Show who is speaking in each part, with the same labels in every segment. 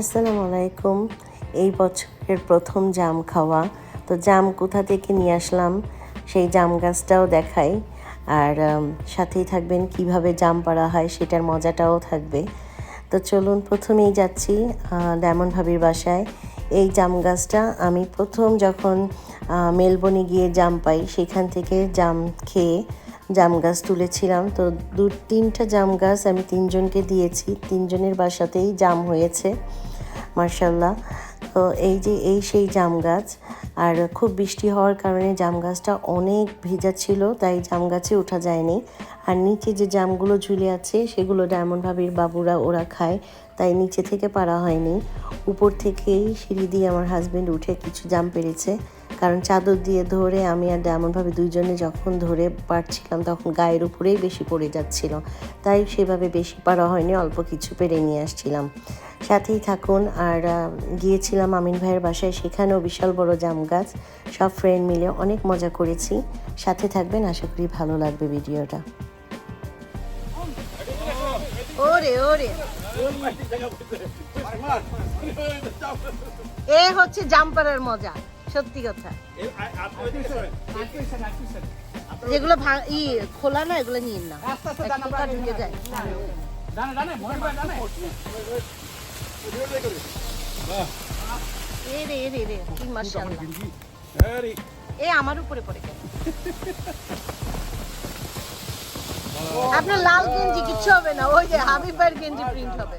Speaker 1: আসসালামু আলাইকুম। এই বছরের প্রথম জাম খাওয়া। তো জাম কোথা থেকে নিয়ে আসলাম? সেই জাম গাছটাও দেখাই। আর সাথেই থাকবেন কীভাবে জাম পাড়া হয় সেটার মজাটাও থাকবে। তো চলুন প্রথমেই যাচ্ছি ডায়মন্ড ভাবির বাসায়। এই জাম গাছটা আমি প্রথম যখন আহ, মেলবোর্নে গিয়ে জাম পাই সেখান থেকে জাম খেয়ে জাম গাছ তুলেছিলাম। তো দু, তিনটা জাম গাছ আমি তিনজনকে দিয়েছি। তিনজনের বাসাতেই জাম হয়েছে মার্শাল্লাহ তো এই যে, এই সেই জাম গাছ। আর খুব বৃষ্টি হওয়ার কারণে জাম গাছটা অনেক ভেজা ছিল, তাই জাম গাছে ওঠা যায়নি। আর নিচে যে জামগুলো ঝুলে আছে, সেগুলো ডায়মন্ড ভাবির বাবুরা, ওরা খায়, তাই নিচে থেকে পারা হয়নি। উপর থেকেই সিঁড়ি দিয়ে আমার হাজব্যান্ড উঠে কিছু জাম পেরেছে। কারণ চাদর দিয়ে ধরে আমি আর ডায়মন্ডভাবে দুইজনে যখন ধরে পারছিলাম, তখন গায়ের উপরেই বেশি পড়ে যাচ্ছিল। তাই সেভাবে বেশি পারা হয়নি, অল্প কিছু পেরে নিয়ে আসছিলাম। সাথেই থাকুন। আর গিয়েছিলাম আমিন ভাইয়ের বাসায়। সেখানেও বিশাল বড় জাম গাছ। সব ফ্রেন্ড মিলে অনেক মজা করেছি। সাথে থাকবেন। আশা করি ভালো লাগবে ভিডিওটা। ওরে ওরে। এ হচ্ছে জাম্পারের মজা। সত্যি কথা। যেগুলো ভা- ই খোলা না এগুলো নিন না। ঢুকে যায়। এ রে রে রে কি মাশাআল্লাহ। এ আমার উপরে পড়ে গেল। আপনার লাল গেঞ্জি কিচ্ছু হবে না ওই যে হাবিব ভাইয়ের গেঞ্জি প্রিন্ট হবে।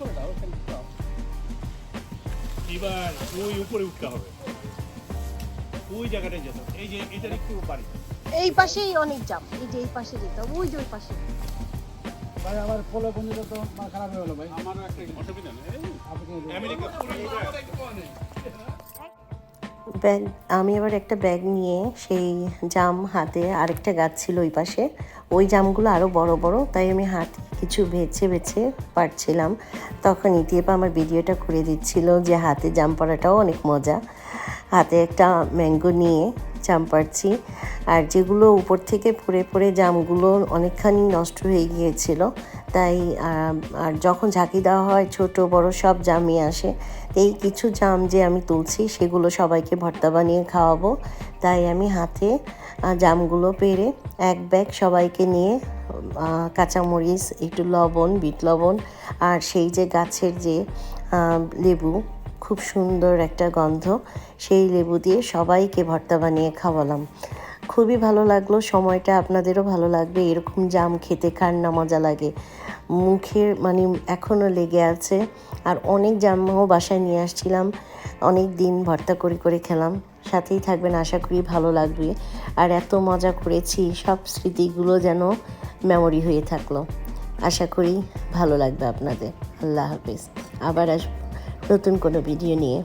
Speaker 2: করে দাও, ওখানে দাও।
Speaker 3: এবার ওই উপরে উঠতে হবে। ওই জায়গাটায় যেতে হবে। এই যে এটার একটু বাড়ি।
Speaker 1: এই পাশেই অনেক জাম। এই যে এই পাশে যেতে হবে ওই যে ওই পাশে।
Speaker 2: ভাই, আমার পোলো বন্ধুটা তো খারাপ হয়ে গেলো ভাই।
Speaker 3: আমারও একটা অসুবিধা নেই।
Speaker 2: আপনি
Speaker 3: আমেরিকা পুরো
Speaker 1: ব্যাগ আমি আবার একটা ব্যাগ নিয়ে সেই জাম হাতে আরেকটা গাছ ছিল ওই পাশে। ওই জামগুলো আরও বড় বড়, তাই আমি হাত কিছু বেছে বেছে পারছিলাম। তখন ইতিয়েপা আমার ভিডিওটা করে দিচ্ছিল যে হাতে জাম পড়াটাও অনেক মজা। হাতে একটা ম্যাঙ্গো নিয়ে জাম পাড়ছি আর যেগুলো উপর থেকে পড়ে পড়ে জামগুলো অনেকখানি নষ্ট হয়ে গিয়েছিল, তাই আর যখন ঝাঁকি দেওয়া হয় ছোট বড় সব জামই আসে। এই কিছু জাম যে আমি তুলছি সেগুলো সবাইকে ভর্তা বানিয়ে খাওয়াবো। তাই আমি হাতে জামগুলো পেরে এক ব্যাগ সবাইকে নিয়ে কাঁচামরিচ, একটু লবণ, বিট লবণ আর সেই যে গাছের যে লেবু, খুব সুন্দর একটা গন্ধ, সেই লেবু দিয়ে সবাইকে ভর্তা বানিয়ে খাওয়ালাম। খুবই ভালো লাগল, সময়টা আপনাদেরও ভালো লাগবে, এরকম জাম খেতে কার না মজা লাগে। মুখের মানে এখনও লেগে আছে, আর অনেক জামও বাসায় নিয়ে আসছিলাম, অনেক দিন ভর্তা করে করে খেলাম, সাথেই থাকবেন, আশা করি ভালো লাগবে। আর এত মজা করেছি, সব স্মৃতিগুলো যেন মেমোরি হয়ে থাকল। আশা করি ভালো লাগবে আপনাদের, আল্লাহ হাফিজ। আবার আসব নতুন কোনো ভিডিও নিয়ে।